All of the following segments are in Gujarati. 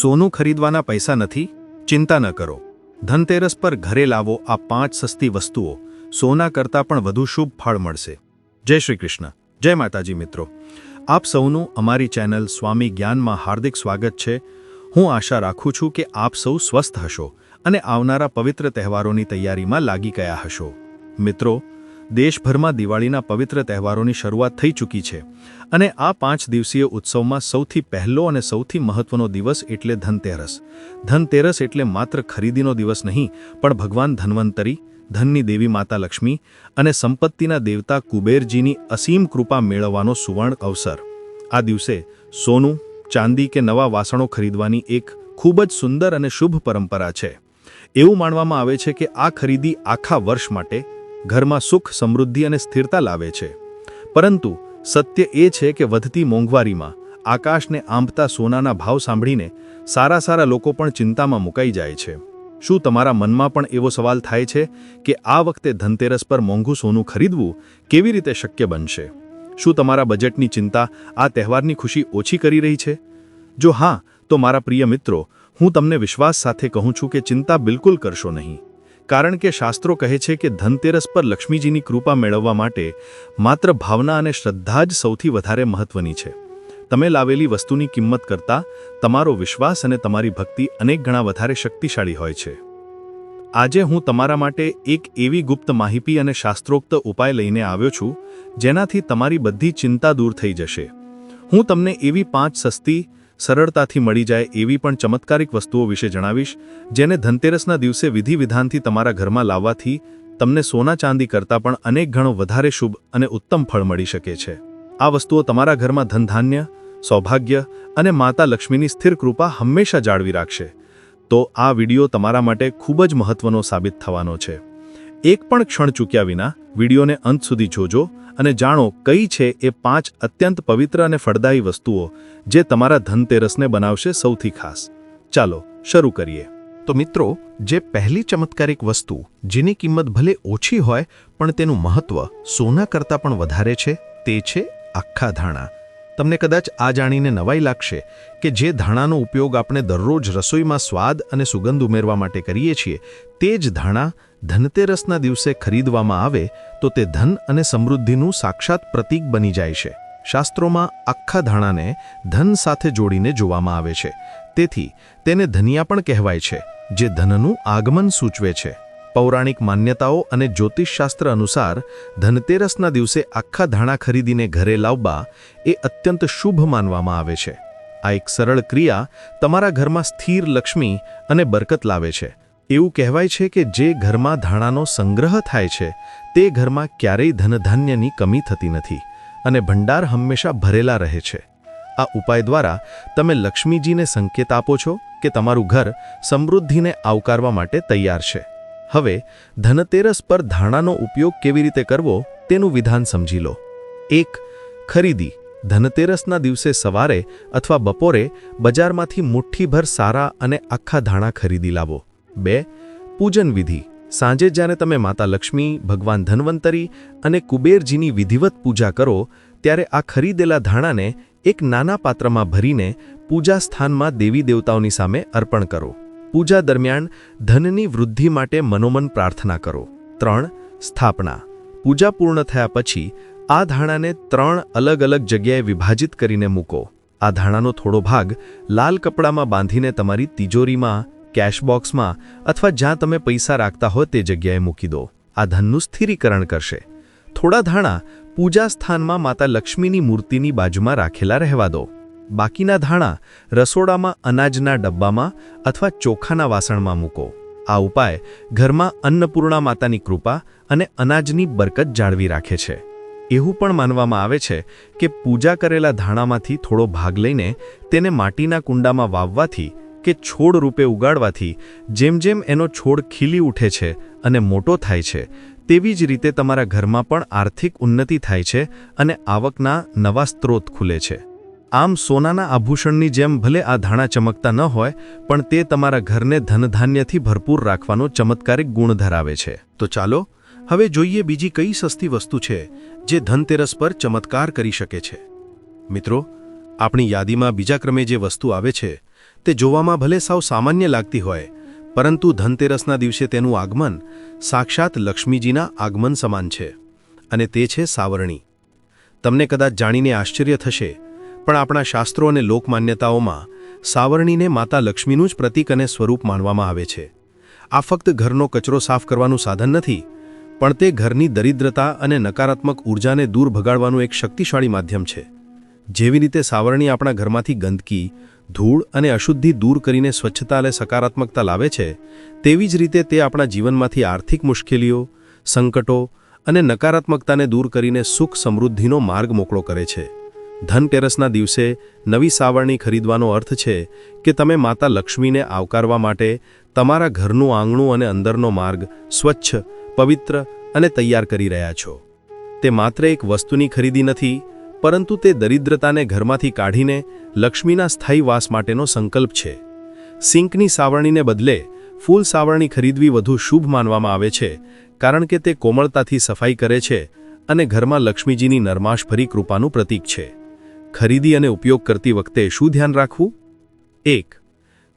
સોનું ખરીદવાના પૈસા નથી, ચિંતા ન કરો. ધનતેરસ પર ઘરે લાવો આ પાંચ સસ્તી વસ્તુઓ, સોના કરતાં પણ વધુ શુભ ફળ મળશે. જય શ્રી કૃષ્ણ. જય માતાજી મિત્રો. આપ સૌનું અમારી ચેનલ સ્વામી જ્ઞાનમાં હાર્દિક સ્વાગત છે. હું આશા રાખું છું કે આપ સૌ સ્વસ્થ હશો અને આવનારા પવિત્ર તહેવારોની તૈયારીમાં લાગી ગયા હશો. મિત્રો દેશભરમાં દિવાળીના પવિત્ર તહેવારોની શરૂઆત થઈ ચૂકી છે અને આ પાંચ દિવસીય ઉત્સવમાં સૌથી પહેલો અને સૌથી મહત્વનો દિવસ એટલે ધનતેરસ. ધનતેરસ એટલે માત્ર ખરીદીનો દિવસ નહીં, પણ ભગવાન ધન્વંતરી, ધનની દેવી માતા લક્ષ્મી અને સંપત્તિના દેવતા કુબેરજીની અસીમ કૃપા મેળવવાનો સુવર્ણ અવસર. આ દિવસે સોનું, ચાંદી કે નવા વાસણો ખરીદવાની એક ખૂબ જ સુંદર અને શુભ પરંપરા છે. એવું માનવામાં આવે છે કે આ ખરીદી આખા વર્ષ માટે ઘરમાં સુખ, સમૃદ્ધિ અને સ્થિરતા લાવે છે. પરંતુ સત્ય એ છે કે વધતી મોંઘવારીમાં આકાશને આંબતા સોનાના ભાવ સાંભળીને સારા સારા લોકો પણ ચિંતામાં મુકાઈ જાય છે. શું તમારા મનમાં પણ એવો સવાલ થાય છે કે આ વખતે ધનતેરસ પર મોંઘું સોનું ખરીદવું કેવી રીતે શક્ય બનશે? શું તમારા બજેટની ચિંતા આ તહેવારની ખુશી ઓછી કરી રહી છે? જો હા, તો મારા પ્રિય મિત્રો, હું તમને વિશ્વાસ સાથે કહું છું કે ચિંતા બિલકુલ કરશો નહીં. કારણ કે શાસ્ત્રો કહે છે કે ધનતેરસ પર લક્ષ્મીજીની કૃપા મેળવવા માટે માત્ર ભાવના અને શ્રદ્ધા જ સૌથી વધારે મહત્વની છે. તમે લાવેલી વસ્તુની કિંમત કરતાં તમારો વિશ્વાસ અને તમારી ભક્તિ અનેક ગણા વધારે શક્તિશાળી હોય છે. આજે હું તમારા માટે એક એવી ગુપ્ત માહિતી અને શાસ્ત્રોક્ત ઉપાય લઈને આવ્યો છું, જેનાથી તમારી બધી ચિંતા દૂર થઈ જશે. હું તમને એવી પાંચ સસ્તી સરળતાથી મળી જાય એવી પણ ચમત્કારિક વસ્તુઓ વિશે જણાવીશ, જેને ધનતેરસના દિવસે વિધિ વિધાનથી તમારા ઘરમાં લાવવાથી તમને સોના ચાંદી કરતાં પણ અનેક ગણો વધારે શુભ અને ઉત્તમ ફળ મળી શકે છે. આ વસ્તુઓ તમારા ઘરમાં ધનધાન્ય, સૌભાગ્ય અને માતા લક્ષ્મીની સ્થિર કૃપા હંમેશા જાળવી રાખશે. તો આ વિડિયો તમારા માટે ખૂબ જ મહત્વનો સાબિત થવાનો છે. એક પણ ક્ષણ ચૂક્યા વિના વિડીયોને અંત સુધી જોજો અને જાણો કઈ છે એ પાંચ અત્યંત પવિત્ર અને ફળદાયી વસ્તુઓ જે તમારા ધનતેરસને બનાવશે સૌથી ખાસ. ચાલો, શરૂ કરીએ. તો મિત્રો, જે પહેલી ચમત્કારિક વસ્તુ, જેની કિંમત ભલે ઓછી હોય, પણ તેનું મહત્વ સોના કરતાં પણ વધારે છે, તે છે આખા ધાણા. તમને કદાચ આ જાણીને નવાઈ લાગશે કે જે ધાણાનો ઉપયોગ આપણે દરરોજ રસોઈમાં સ્વાદ અને સુગંધ ઉમેરવા માટે કરીએ છીએ, તે જ ધાણા ધનતેરસના દિવસે ખરીદવામાં આવે તો તે ધન અને સમૃદ્ધિનું સાક્ષાત પ્રતીક બની જાય છે. શાસ્ત્રોમાં આખા ધાણાને ધન સાથે જોડીને જોવામાં આવે છે. તેથી તેને ધનિયા પણ કહેવાય છે, જે ધનનું આગમન સૂચવે છે. પૌરાણિક માન્યતાઓ અને જ્યોતિષશાસ્ત્ર અનુસાર ધનતેરસના દિવસે આખા ધાણા ખરીદીને ઘરે લાવવા એ અત્યંત શુભ માનવામાં આવે છે. આ એક સરળ ક્રિયા તમારા ઘરમાં સ્થિર લક્ષ્મી અને બરકત લાવે છે. એવું કહેવાય છે કે જે ઘરમાં ધાણાનો સંગ્રહ થાય છે, તે ઘરમાં ક્યારેય ધનધાન્યની કમી થતી નથી અને ભંડાર હંમેશા ભરેલા રહે છે. આ ઉપાય દ્વારા તમે લક્ષ્મીજીને સંકેત આપો છો કે તમારું ઘર સમૃદ્ધિને આવકારવા માટે તૈયાર છે. હવે, ધનતેરસ પર ધાણાનો ઉપયોગ કેવી રીતે કરવો તેનું વિધાન સમજી લો. એક, ખરીદી. ધનતેરસના દિવસે સવારે અથવા બપોરે બજારમાંથી મુઠ્ઠીભર સારા અને આખા ધાણા ખરીદી લાવો. બે, પૂજન વિધિ. સાંજે જ્યારે તમે માતા લક્ષ્મી, ભગવાન ધન્વંતરી અને કુબેરજીની વિધિવત પૂજા કરો, ત્યારે આ ખરીદેલા ધાણાને એક નાના પાત્રમાં ભરીને પૂજા સ્થાનમાં દેવી દેવતાઓની સામે અર્પણ કરો. પૂજા દરમિયાન ધનની વૃદ્ધિ માટે મનોમન પ્રાર્થના કરો. ત્રણ, સ્થાપના. પૂજા પૂર્ણ થયા પછી આ ધાણાને ત્રણ અલગ અલગ જગ્યાએ વિભાજિત કરીને મૂકો. આ ધાણાનો થોડો ભાગ લાલ કપડામાં બાંધીને તમારી તિજોરીમાં કેશબોક્સમાં અથવા જ્યાં તમે પૈસા રાખતા હો તે જગ્યાએ મૂકી દો. આ ધનનું સ્થિરીકરણ કરશે. થોડા ધાણા પૂજા સ્થાનમાં માતા લક્ષ્મીની મૂર્તિની બાજુમાં રાખેલા રહેવા દો. બાકીના ધાણા રસોડામાં અનાજના ડબ્બામાં અથવા ચોખાના વાસણમાં મૂકો. આ ઉપાય ઘરમાં અન્નપૂર્ણા માતાની કૃપા અને અનાજની બરકત જાળવી રાખે છે. એવું પણ માનવામાં આવે છે કે પૂજા કરેલા ધાણામાંથી થોડો ભાગ લઈને તેને માટીના કુંડામાં વાવવાથી કે છોડ રૂપે ઉગાડવાથી જેમ જેમ એનો છોડ ખીલી ઉઠે છે અને મોટો થાય છે, તેવી જ રીતે તમારા ઘરમાં પણ આર્થિક ઉન્નતિ થાય છે અને આવકના નવા સ્ત્રોત ખુલે છે. આમ સોનાના આભૂષણની જેમ ભલે આ ધાણા ચમકતા ન હોય, પણ તે તમારા ઘરને ધનધાન્યથી ભરપૂર રાખવાનો ચમત્કારિક ગુણ ધરાવે છે. તો ચાલો, હવે જોઈએ બીજી કઈ સસ્તી વસ્તુ છે, જે ધનતેરસ પર ચમત્કાર કરી શકે છે. મિત્રો, આપણી યાદીમાં બીજા ક્રમે જે વસ્તુ આવે છે તે જોવામાં ભલે સાવ સામાન્ય લાગતી હોય, પરંતુ ધનતેરસના દિવસે તેનું આગમન સાક્ષાત લક્ષ્મીજીના આગમન સમાન છે અને તે છે સાવરણી. તમને કદાચ જાણીને આશ્ચર્ય થશે, પણ આપણા શાસ્ત્રો અને લોકમાન્યતાઓમાં સાવરણીને માતા લક્ષ્મીનું જ પ્રતીક અને સ્વરૂપ માનવામાં આવે છે. આ ફક્ત ઘરનો કચરો સાફ કરવાનું સાધન નથી, પણ તે ઘરની દરિદ્રતા અને નકારાત્મક ઊર્જાને દૂર ભગાડવાનું એક શક્તિશાળી માધ્યમ છે. જેવી રીતે સાવરણી આપણા ઘરમાંથી ગંદકી ધૂળ અને અશુદ્ધિ દૂર કરીને સ્વચ્છતા અને સકારાત્મકતા લાવે છે, તેવી જ રીતે તે આપણા જીવનમાંથી આર્થિક મુશ્કેલીઓ, સંકટો અને નકારાત્મકતાને દૂર કરીને સુખ સમૃદ્ધિનો માર્ગ મોકળો કરે છે. ધનતેરસના દિવસે નવી સાવરણી ખરીદવાનો અર્થ છે કે તમે માતા લક્ષ્મીને આવકારવા માટે તમારા ઘરનું આંગણું અને અંદરનો માર્ગ સ્વચ્છ, પવિત્ર અને તૈયાર કરી રહ્યા છો. તે માત્ર એક વસ્તુની ખરીદી નથી પરંતુ તે દરિદ્રતાને ઘરમાંથી કાઢીને લક્ષ્મીના સ્થાયી વાસ માટેનો સંકલ્પ છે. સિંકની સાવરણીને બદલે ફૂલ સાવરણી ખરીદવી વધુ શુભ માનવામાં આવે છે, કારણ કે તે કોમળતાથી સફાઈ કરે છે અને ઘરમાં લક્ષ્મીજીની નરમાશભરી કૃપાનું પ્રતીક છે. ખરીદી અને ઉપયોગ કરતી વખતે શું ધ્યાન રાખવું? એક,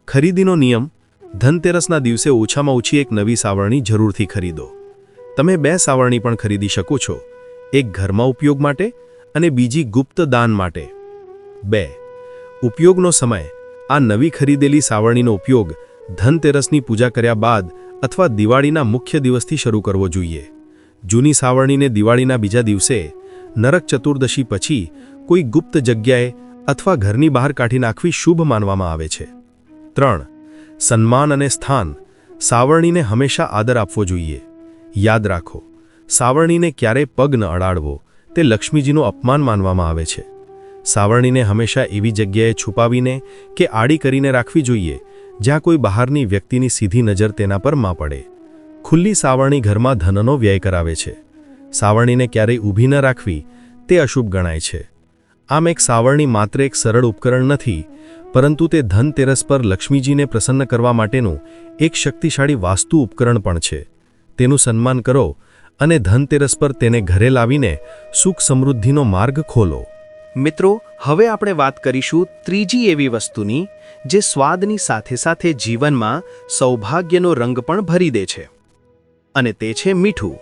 ખરીદીનો નિયમ, ધનતેરસના દિવસે ઓછામાં ઓછી એક નવી સાવરણી જરૂરથી ખરીદો. તમે બે સાવરણી પણ ખરીદી શકો છો, એક ઘરમાં ઉપયોગ માટે અને બીજી ગુપ્ત દાન માટે. બે. ઉપયોગનો સમય. આ નવી ખરીદેલી સાવરણીનો ઉપયોગ ધનતેરસની પૂજા કર્યા બાદ અથવા દિવાળીના મુખ્ય દિવસથી શરૂ કરવો જોઈએ. જૂની સાવરણીને દિવાળીના બીજા દિવસે નરક ચતુર્દશી પછી કોઈ ગુપ્ત જગ્યાએ અથવા ઘરની બહાર કાઢી નાખવી શુભ માનવામાં આવે છે. ત્રણ. સન્માન અને સ્થાન. સાવરણીને હંમેશા આદર આપવો જોઈએ. યાદ રાખો, સાવરણીને ક્યારેય પગ ન અડાડવો. તે લક્ષ્મીજીનું અપમાન માનવામાં આવે છે. સાવરણીને હંમેશા એવી જગ્યાએ છુપાવીને કે આડી કરીને રાખવી જોઈએ, જ્યાં કોઈ બહારની વ્યક્તિની સીધી નજર તેના પરમાં પડે. ખુલ્લી સાવરણી ઘરમાં ધનનો વ્યય કરાવે છે. સાવરણીને ક્યારેય ઊભી ન રાખવી, તે અશુભ ગણાય છે. આમ એક સાવરણી માત્ર એક સરળ ઉપકરણ નથી, પરંતુ તે ધનતેરસ પર લક્ષ્મીજીને પ્રસન્ન કરવા માટેનું એક શક્તિશાળી વાસ્તુ ઉપકરણ પણ છે. તેનું સન્માન કરો અને ધનતેરસ પર તેને ઘરે લાવીને સુખ સમૃદ્ધિનો માર્ગ ખોલો. મિત્રો, હવે આપણે વાત કરીશું ત્રીજી એવી વસ્તુની, જે સ્વાદની સાથે સાથે જીવનમાં સૌભાગ્યનો રંગ પણ ભરી દે છે. અને તે છે મીઠું.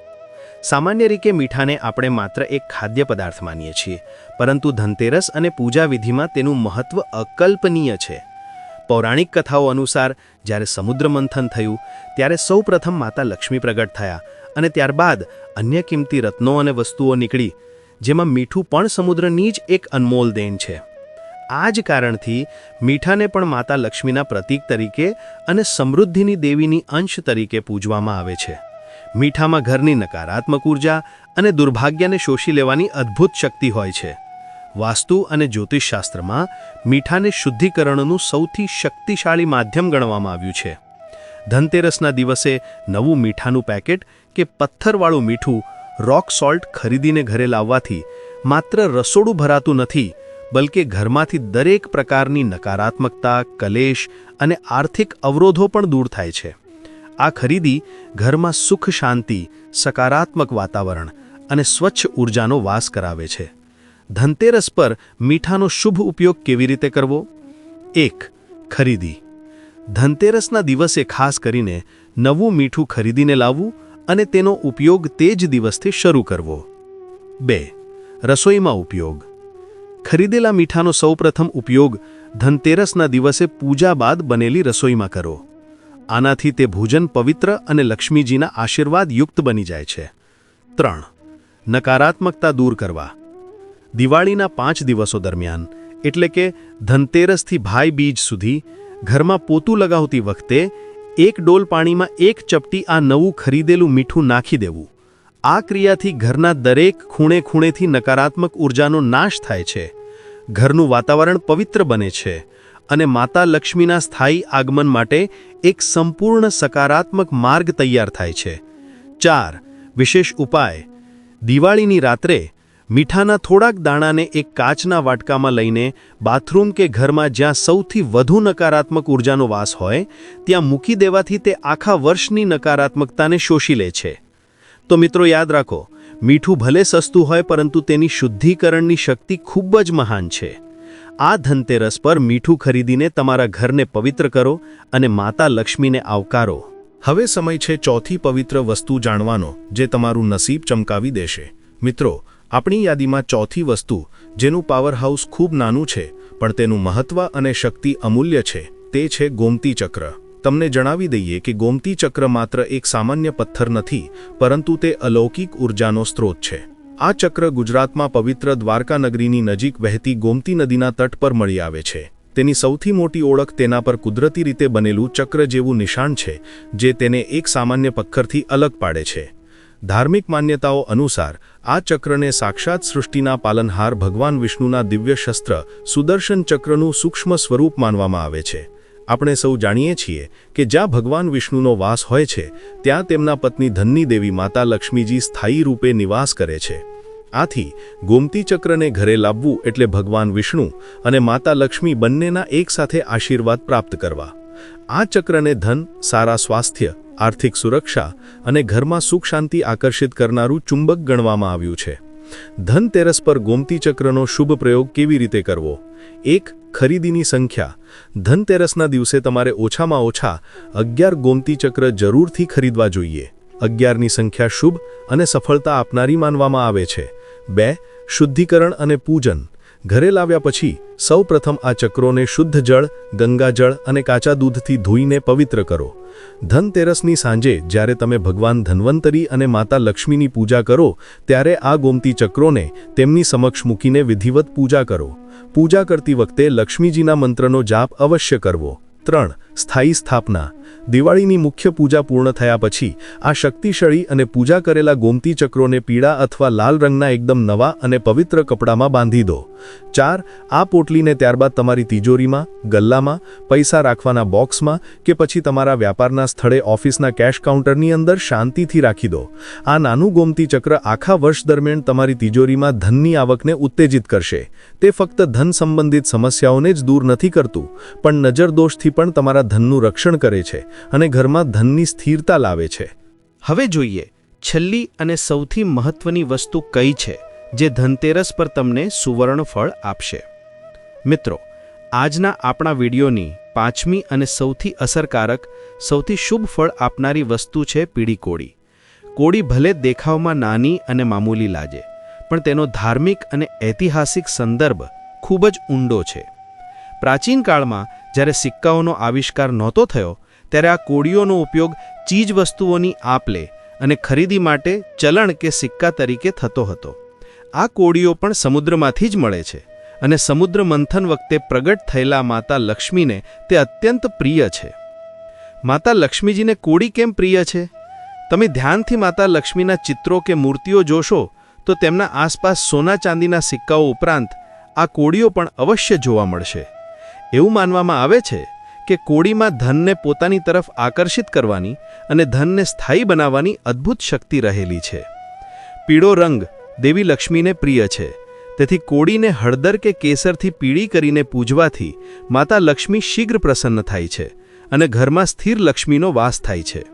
સામાન્ય રીતે મીઠાને આપણે માત્ર એક ખાદ્ય પદાર્થ માનીએ છીએ, પરંતુ ધનતેરસ અને પૂજા વિધિમાં તેનું મહત્વ અકલ્પનીય છે. પૌરાણિક કથાઓ અનુસાર, જ્યારે સમુદ્ર મંથન થયું, ત્યારે સૌપ્રથમ માતા લક્ષ્મી પ્રગટ થયા અને ત્યારબાદ અન્ય કિંમતી રત્નો અને વસ્તુઓ નીકળી, જેમાં મીઠું પણ સમુદ્રની જ એક અનમોલ દેન છે. આ જ કારણથી મીઠાને પણ માતા લક્ષ્મીના પ્રતીક તરીકે અને સમૃદ્ધિની દેવીની અંશ તરીકે પૂજવામાં આવે છે. મીઠામાં ઘરની નકારાત્મક ઊર્જા અને દુર્ભાગ્યને શોષી લેવાની અદ્ભુત શક્તિ હોય છે. વાસ્તુ અને જ્યોતિષશાસ્ત્રમાં મીઠાને શુદ્ધિકરણનું સૌથી શક્તિશાળી માધ્યમ ગણવામાં આવ્યું છે. ધનતેરસના દિવસે નવું મીઠાનું પેકેટ કે પથ્થરવાળું મીઠું રોક સોલ્ટ ખરીદીને ઘરે લાવવાથી માત્ર રસોડું ભરાતું નથી, બલકે ઘરમાંથી દરેક પ્રકારની નકારાત્મકતા, કલેશ અને આર્થિક અવરોધો પણ દૂર થાય છે. આ ખરીદી ઘરમાં સુખ, શાંતિ, સકારાત્મક વાતાવરણ અને સ્વચ્છ ઉર્જાનો વાસ કરાવે છે. ધનતેરસ પર મીઠાનો શુભ ઉપયોગ કેવી રીતે કરવો? એક, ખરીદી. ધનતેરસના દિવસે ખાસ કરીને નવું મીઠું ખરીદીને લાવવું અને તેનો ઉપયોગ તે જ દિવસથી શરૂ કરવો. બે, રસોઈમાં ઉપયોગ. ખરીદેલા મીઠાનો સૌપ્રથમ ઉપયોગ ધનતેરસના દિવસે પૂજા બાદ બનેલી રસોઈમાં કરો. આનાથી તે ભોજન પવિત્ર અને લક્ષ્મીજીના આશીર્વાદ યુક્ત બની જાય છે. ત્રણ, નકારાત્મકતા દૂર કરવા. દિવાળીના પાંચ દિવસો દરમિયાન, એટલે કે ધનતેરસથી ભાઈ બીજ સુધી, ઘરમાં પોતું લગાવતી વખતે એક ડોલ પાણીમાં એક ચપટી આ નવું ખરીદેલું મીઠું નાખી દેવું. આ ક્રિયાથી ઘરના દરેક ખૂણે ખૂણેથી નકારાત્મક ઉર્જાનો નાશ થાય છે. ઘરનું વાતાવરણ પવિત્ર બને છે અને માતા લક્ષ્મીના સ્થાયી આગમન માટે એક સંપૂર્ણ સકારાત્મક માર્ગ તૈયાર થાય છે. ચાર, વિશેષ ઉપાય. દિવાળીની રાત્રે મીઠાના થોડાક દાણાને એક કાચના વાટકામાં લઈને બાથરૂમ કે ઘરમાં જ્યાં સૌથી વધુ નકારાત્મક ઉર્જાનો વાસ હોય, ત્યાં મૂકી દેવાથી તે આખા વર્ષની નકારાત્મકતાને શોષી લે છે. તો મિત્રો યાદ રાખો, મીઠું ભલે સસ્તું હોય પરંતુ તેની શુદ્ધિકરણની શક્તિ ખૂબ જ મહાન છે. આ ધનતેરસ પર મીઠું ખરીદીને તમારા ઘરને પવિત્ર કરો અને માતા લક્ષ્મીને આવકારો. હવે સમય છે ચોથી પવિત્ર વસ્તુ જાણવાનો, જે તમારું નસીબ ચમકાવી દેશે. મિત્રો આપણી યાદીમાં ચોથી વસ્તુ, જેનું પાવરહાઉસ ખૂબ નાનું છે, પણ તેનું મહત્વ અને શક્તિ અમૂલ્ય છે, તે છે ગોમતી ચક્ર. તમને જણાવી દઈએ કે ગોમતી ચક્ર માત્ર એક સામાન્ય પથ્થર નથી, પરંતુ તે અલૌકિક ઉર્જાનો સ્ત્રોત છે. આ ચક્ર ગુજરાતમાં પવિત્ર દ્વારકા નગરીની નજીક વહેતી ગોમતી નદીના તટ પર મળી આવે છે. તેની સૌથી મોટી ઓળખ તેના પર કુદરતી રીતે બનેલું ચક્ર જેવું નિશાન છે, જે તેને એક સામાન્ય પથ્થરથી અલગ પાડે છે. ધાર્મિક માન્યતાઓ અનુસાર, આ ચક્રને સાક્ષાત સૃષ્ટિના પાલનહાર ભગવાન વિષ્ણુના દિવ્ય શસ્ત્ર સુદર્શન ચક્રનું સૂક્ષ્મ સ્વરૂપ માનવામાં આવે છે. આપણે સૌ જાણીએ છીએ કે જ્યાં ભગવાન વિષ્ણુનો વાસ હોય છે, ત્યાં તેમના પત્ની ધનની દેવી માતા લક્ષ્મીજી સ્થાયી રૂપે નિવાસ કરે છે. આથી, ગોમતી ચક્રને ઘરે લાવવું એટલે ભગવાન વિષ્ણુ અને માતા લક્ષ્મી બંનેના એકસાથે આશીર્વાદ પ્રાપ્ત કરવા. આ ચક્રને ધન, સારા સ્વાસ્થ્ય આર્થિક સુરક્ષા અને ઘરમાં સુખ શાંતિ આકર્ષિત કરનારું ચુંબક ગણવામાં આવ્યું છે. ધનતેરસ પર ગોમતી ચક્રનો શુભ પ્રયોગ કેવી રીતે કરવો? એક, ખરીદીની સંખ્યા. ધનતેરસના દિવસે તમારે ઓછામાં ઓછા અગિયાર ગોમતી ચક્ર જરૂરથી ખરીદવા જોઈએ. અગિયારની સંખ્યા શુભ અને સફળતા આપનારી માનવામાં આવે છે. બે, શુદ્ધિકરણ અને પૂજન. ઘરે લાવ્યા પછી સૌ પ્રથમ આ ચક્રોને શુદ્ધ જળ ગંગાજળ અને કાચા દૂધથી ધોઈને પવિત્ર કરો. ધનતેરસની સાંજે જ્યારે તમે ભગવાન ધન્વંતરી અને માતા લક્ષ્મીની પૂજા કરો, ત્યારે આ ગોમતી ચક્રોને તેમની સમક્ષ મૂકીને વિધિવત પૂજા કરો. પૂજા કરતી વખતે લક્ષ્મીજીના મંત્રનો જાપ અવશ્ય કરવો. ત્રણ સ્થાયી સ્થાપના. દિવાળીની મુખ્ય પૂજા પૂર્ણ થયા પછી, આ શક્તિશાળી અને પૂજા કરેલા ગોમતી ચક્રોને પીળા અથવા લાલ રંગના એકદમ નવા અને પવિત્ર કપડામાં બાંધી દો. ચાર, આ પોટલીને ત્યારબાદ તમારી તિજોરીમાં, ગલ્લામાં, પૈસા રાખવાના બોક્સમાં કે પછી તમારા વ્યાપારના સ્થળે ઓફિસના કેશ કાઉન્ટરની અંદર શાંતિથી રાખી દો. આ નાનું ગોમતી ચક્ર આખા વર્ષ દરમિયાન તમારી તિજોરીમાં ધનની આવકને ઉત્તેજિત કરશે. તે ફક્ત ધન સંબંધિત સમસ્યાઓને જ દૂર નથી કરતું, પણ નજરદોષથી પણ તમારા ધનનું રક્ષણ કરે છે અને ઘરમાં ધનની સ્થિરતા લાવે છે. હવે જોઈએ, છેલ્લી અને સૌથી મહત્વની વસ્તુ કઈ છે, જે ધનતેરસ પર તમને સુવર્ણ ફળ આપશે? મિત્રો, આજના આપણા વિડીયોની પાંચમી અને સૌથી અસરકારક, સૌથી શુભ ફળ આપનારી વસ્તુ છે પીળી કોળી. કોળી ભલે દેખાવમાં નાની અને મામૂલી લાગે, પણ તેનો ધાર્મિક અને ઐતિહાસિક સંદર્ભ ખૂબ જ ઊંડો છે. પ્રાચીન કાળમાં જ્યારે સિક્કાઓનો આવિષ્કાર નહોતો થયો, ત્યારે આ કોડીઓનો ઉપયોગ ચીજવસ્તુઓની આપ લે અને ખરીદી માટે ચલણ કે સિક્કા તરીકે થતો હતો. આ કોળીઓ પણ સમુદ્રમાંથી જ મળે છે અને સમુદ્ર મંથન વખતે પ્રગટ થયેલા માતા લક્ષ્મીને તે અત્યંત પ્રિય છે. માતા લક્ષ્મીજીને કોડી કેમ પ્રિય છે? તમે ધ્યાનથી માતા લક્ષ્મીના ચિત્રો કે મૂર્તિઓ જોશો, તો તેમના આસપાસ સોના ચાંદીના સિક્કાઓ ઉપરાંત આ કોડીઓ પણ અવશ્ય જોવા મળશે. એવું માનવામાં આવે છે કે કોળીમાં ધનને પોતાની તરફ આકર્ષિત કરવાની અને ધનને સ્થાયી બનાવવાની અદ્ભુત શક્તિ રહેલી છે. પીળો રંગ દેવી લક્ષ્મીને પ્રિય છે. તેથી કોળીને હળદર કે કેસરથી પીળી કરીને પૂજવાથી માતા લક્ષ્મી શીઘ્ર પ્રસન્ન થાય છે અને ઘરમાં સ્થિર લક્ષ્મીનો વાસ થાય છે.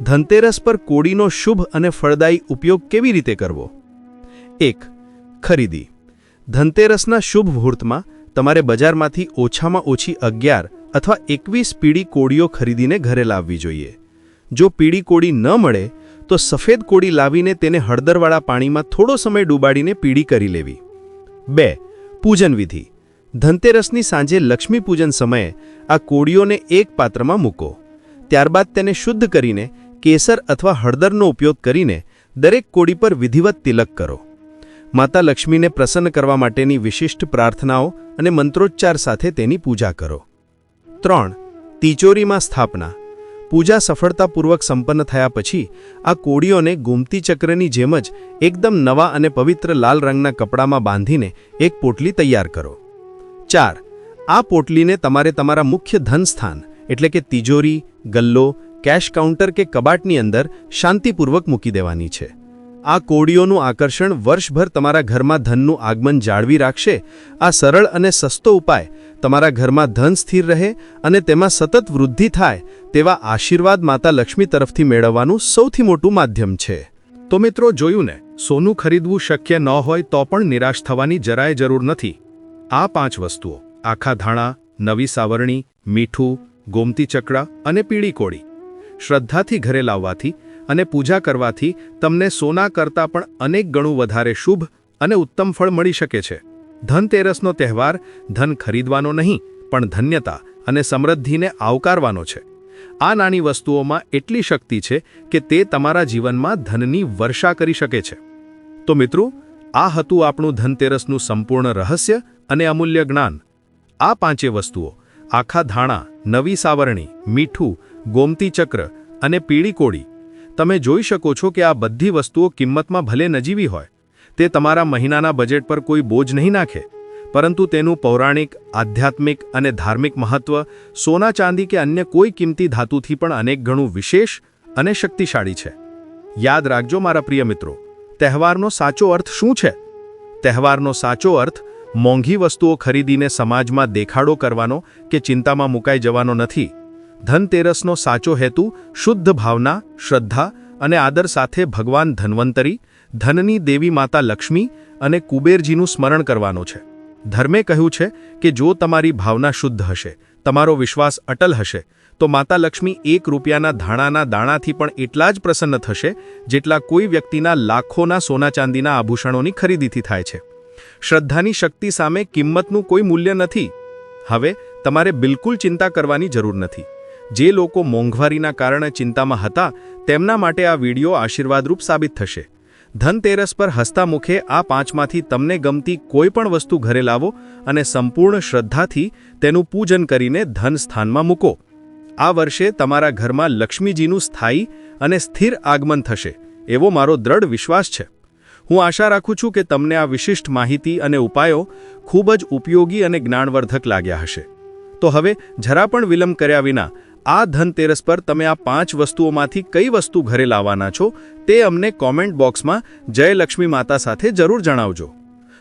ધનતેરસ પર કોળીનો શુભ અને ફળદાયી ઉપયોગ કેવી રીતે કરવો? એક, ખરીદી. ધનતેરસના શુભ મુહૂર્તમાં તમારે બજારમાંથી ઓછામાં ઓછી અગિયાર અથવા એકવીસ પીળી કોળીઓ ખરીદીને ઘરે લાવવી જોઈએ. જો પીળી કોળી ન મળે, તો સફેદ કોળી લાવીને તેને હળદરવાળા પાણીમાં થોડો સમય ડૂબાડીને પીળી કરી લેવી. બે, પૂજન વિધિ. ધનતેરસની સાંજે લક્ષ્મી પૂજન સમયે આ કોળીઓને એક પાત્રમાં મૂકો. ત્યારબાદ તેને શુદ્ધ કરીને કેસર અથવા હળદરનો ઉપયોગ કરીને દરેક કોળી પર વિધિવત તિલક કરો. માતા લક્ષ્મીને પ્રસન્ન કરવા માટેની વિશિષ્ટ પ્રાર્થનાઓ અને મંત્રોચ્ચાર સાથે તેની પૂજા કરો. ત્રણ તિચોરીમાં સ્થાપના. પૂજા સફળતાપૂર્વક સંપન્ન થયા પછી આ કોળીઓને ગુમતી ચક્રની જેમ જ એકદમ નવા અને પવિત્ર લાલ રંગના કપડામાં બાંધીને એક પોટલી તૈયાર કરો. ચાર, આ પોટલીને તમારે તમારા મુખ્ય ધનસ્થાન, એટલે કે તિજોરી, ગલ્લો, કેશ કાઉન્ટર કે કબાટની અંદર શાંતિપૂર્વક મૂકી દેવાની છે. આ કોડીઓનું આકર્ષણ વર્ષભર તમારા ઘરમાં ધનનું આગમન જાળવી રાખશે. આ સરળ અને સસ્તો ઉપાય, તમારા ઘરમાં ધન સ્થિર રહે અને તેમાં સતત વૃદ્ધિ થાય, તેવા આશીર્વાદ માતા લક્ષ્મી તરફથી મેળવવાનું સૌથી મોટું માધ્યમ છે. તો મિત્રો, જોયું ને, સોનું ખરીદવું શક્ય ન હોય તો પણ નિરાશ થવાની જરાય જરૂર નથી. આ પાંચ વસ્તુઓ, આખા ધાણા, નવી સાવરણી, મીઠું, ગોમતી ચકડા અને પીળી કોળી. શ્રદ્ધાથી ઘરે લાવવાથી અને પૂજા કરવાથી તમને સોના કરતાં પણ અનેક ગણું વધારે શુભ અને ઉત્તમ ફળ મળી શકે છે. ધનતેરસનો તહેવાર ધન ખરીદવાનો નહીં, પણ ધન્યતા અને સમૃદ્ધિને આવકારવાનો છે. આ નાની વસ્તુઓમાં એટલી શક્તિ છે કે તે તમારા જીવનમાં ધનની વર્ષા કરી શકે છે. તો મિત્રો, આ હતું આપણું ધનતેરસનું સંપૂર્ણ રહસ્ય અને અમૂલ્ય જ્ઞાન. આ પાંચે વસ્તુઓ, આખા ધાણા, નવી સાવરણી, મીઠું, ગોમતી ચક્ર અને પીળી કોળી તમે જોઈ શકો છો કે આ બધી વસ્તુઓ કિંમતમાં ભલે નજીવી હોય, તે તમારા મહિનાના બજેટ પર કોઈ બોજ નહીં નાખે. પરંતુ તેનું પૌરાણિક, આધ્યાત્મિક અને ધાર્મિક મહત્વ સોના ચાંદી કે અન્ય કોઈ કિંમતી ધાતુથી પણ અનેક ગણું વિશેષ અને શક્તિશાળી છે. યાદ રાખજો મારા પ્રિય મિત્રો, તહેવારનો સાચો અર્થ શું છે? તહેવારનો સાચો અર્થ મોંઘી વસ્તુઓ ખરીદીને સમાજમાં દેખાડો કરવાનો કે ચિંતામાં મુકાઈ જવાનો નથી. ધનતેરસનો સાચો હેતુ, શુદ્ધ ભાવના, શ્રદ્ધા અને આદર સાથે ભગવાન ધન્વંતરી, ધનની દેવી માતા લક્ષ્મી અને કુબેરજીનું સ્મરણ કરવાનો છે. ધર્મે કહ્યું છે કે જો તમારી ભાવના શુદ્ધ હશે, તમારો વિશ્વાસ અટલ હશે, તો માતા લક્ષ્મી એક રૂપિયાના ધાણાના દાણાથી પણ એટલા જ પ્રસન્ન થશે, જેટલા કોઈ વ્યક્તિના લાખોના સોના ચાંદીના આભૂષણોની ખરીદીથી થાય છે. શ્રદ્ધાની શક્તિ સામે કિંમતનું કોઈ મૂલ્ય નથી. હવે તમારે બિલકુલ ચિંતા કરવાની જરૂર નથી. જે લોકો મોંઘવારીના કારણે ચિંતામાં હતા, તેમના માટે આ વિડિયો આશીર્વાદરૂપ સાબિત થશે. ધનતેરસ પર હસતા મુખે આ પાંચમાંથી તમને ગમતી કોઈ પણ વસ્તુ ઘરે લાવો અને સંપૂર્ણ શ્રદ્ધાથી તેનું પૂજન કરીને ધન સ્થાનમાં મૂકો. આ વર્ષે તમારા ઘરમાં લક્ષ્મીજીનું સ્થાયી અને સ્થિર આગમન થશે, એવો મારો દ્રઢ વિશ્વાસ છે. હું આશા રાખું છું કે તમને આ વિશિષ્ટ માહિતી અને ઉપાયો ખૂબ જ ઉપયોગી અને જ્ઞાનવર્ધક લાગ્યા હશે. તો હવે જરા પણ વિલંબ કર્યા વિના આ ધનતેરસ પર તમે આ પાંચ વસ્તુઓમાંથી કઈ વસ્તુ ઘરે લાવવાના છો તે અમને કોમેન્ટ બોક્સમાં જયલક્ષ્મી માતા સાથે જરૂર જણાવજો.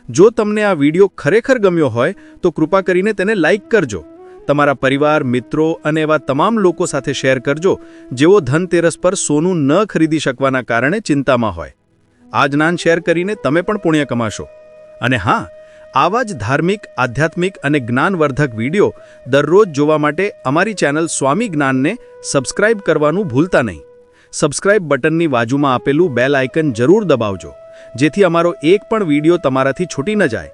જો તમને આ વીડિયો ખરેખર ગમ્યો હોય, તો કૃપા કરીને તેને લાઇક કરજો. તમારા પરિવાર, મિત્રો અને એવા તમામ લોકો સાથે શેર કરજો, જેઓ ધનતેરસ પર સોનું ન ખરીદી શકવાના કારણે ચિંતામાં હોય. આ જ્ઞાન શેર કરીને તમે પણ પુણ્ય કમાશો. અને હા આવા જ ધાર્મિક, આધ્યાત્મિક અને જ્ઞાનવર્ધક વીડિયો દરરોજ જોવા માટે અમારી ચેનલ સ્વામી જ્ઞાનને સબસ્ક્રાઇબ કરવાનું ભૂલતા નહીં. સબસ્ક્રાઇબ બટનની બાજુમાં આપેલું બેલ આઇકન જરૂર દબાવજો, જેથી અમારો એક પણ વીડિયો તમારાથી છૂટી ન જાય.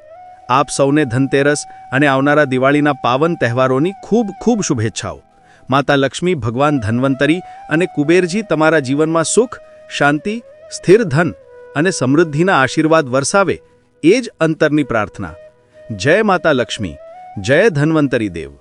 આપ સૌને ધનતેરસ અને આવનારા દિવાળીના પાવન તહેવારોની ખૂબ ખૂબ શુભેચ્છાઓ. માતા લક્ષ્મી, ભગવાન ધન્વંતરી અને કુબેરજી તમારા જીવનમાં સુખ, શાંતિ, સ્થિર ધન અને સમૃદ્ધિના આશીર્વાદ વરસાવે એ જ અંતરની પ્રાર્થના. જય માતા લક્ષ્મી જય ધન્વંતરી દેવ.